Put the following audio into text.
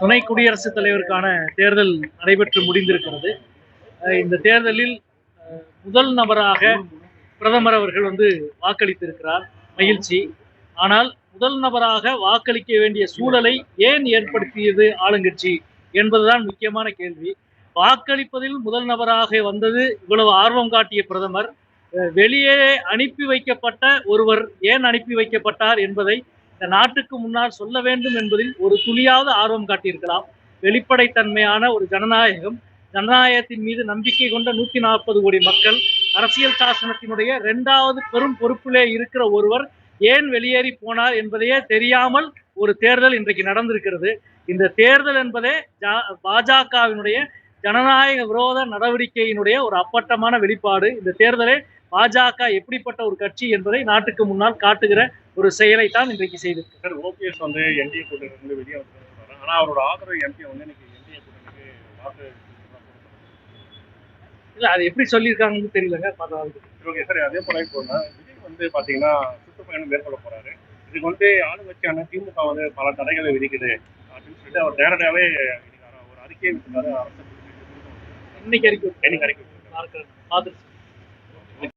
துணை குடியரசுத் தலைவருக்கான தேர்தல் நடைபெற்று முடிந்திருக்கிறது. இந்த தேர்தலில் முதல் நபராக பிரதமர் அவர்கள் வந்து வாக்களித்திருக்கிறார். மகிழ்ச்சி. ஆனால் முதல் நபராக வாக்களிக்க வேண்டிய சூழலை ஏன் ஏற்படுத்தியது ஆளுங்கட்சி என்பதுதான் முக்கியமான கேள்வி. வாக்களிப்பதில் முதல் நபராக வந்தது இவ்வளவு ஆர்வம் காட்டிய பிரதமர். அஹ், வெளியே அனுப்பி வைக்கப்பட்ட ஒருவர் ஏன் அனுப்பி வைக்கப்பட்டார் என்பதை நாட்டுக்கு முன்னால் சொல்ல வேண்டும் என்பதில் ஒரு துளியாவது ஆர்வம் காட்டியிருக்கலாம். வெளிப்படைத்தன்மையான ஒரு ஜனநாயகம் ஜனநாயகத்தின் மீது நம்பிக்கை கொண்ட நூத்தி நாற்பது கோடி மக்கள் அரசியல் சாசனத்தினுடைய இரண்டாவது பெரும் பொறுப்பிலே இருக்கிற ஒருவர் ஏன் வெளியேறி போனார் என்பதையே தெரியாமல் ஒரு தேர்தல் இன்றைக்கு நடந்திருக்கிறது. இந்த தேர்தல் என்பதே ஜா- பாஜகவினுடைய ஜனநாயக விரோத நடவடிக்கையினுடைய ஒரு அப்பட்டமான வெளிப்பாடு. இந்த தேர்தலை பாஜக எப்படிப்பட்ட ஒரு கட்சி என்பதை நாட்டுக்கு முன்னால் காட்டுகிற ஒரு செயலை தான் இன்றைக்கு செய்திருக்கு சார் ஓபிஎஸ் வந்து என்டிஏ கூட்டணியிலிருந்து வெளியே வந்து சொல்றாரு ஆனா அவரோட ஆதரவு எம்பி வந்து இன்னைக்கு என்டிஏ கூட்டணிக்கு வாக்கு இல்ல அது எப்படி சொல்லியிருக்காங்கன்னு தெரியலங்க பார்த்தா ஓகே சார் அதே போல இப்போ விஜய் வந்து பாத்தீங்கன்னா சுற்றுப்பயணம் மேற்கொள்ள போறாரு இதுக்கு வந்து ஆளுங்கட்சியான திமுக வந்து பல தடைகளை விதிக்குது அப்படின்னு சொல்லிட்டு அவர் நேரடியாவே இன்னைக்கு ஒரு அறிக்கையை விட்டுருக்காரு அரசு. இன்னைக்கு அறிக்கை என்னைக்கு அறிக்கை பார்க்கிறேன். பார்த்துட்டு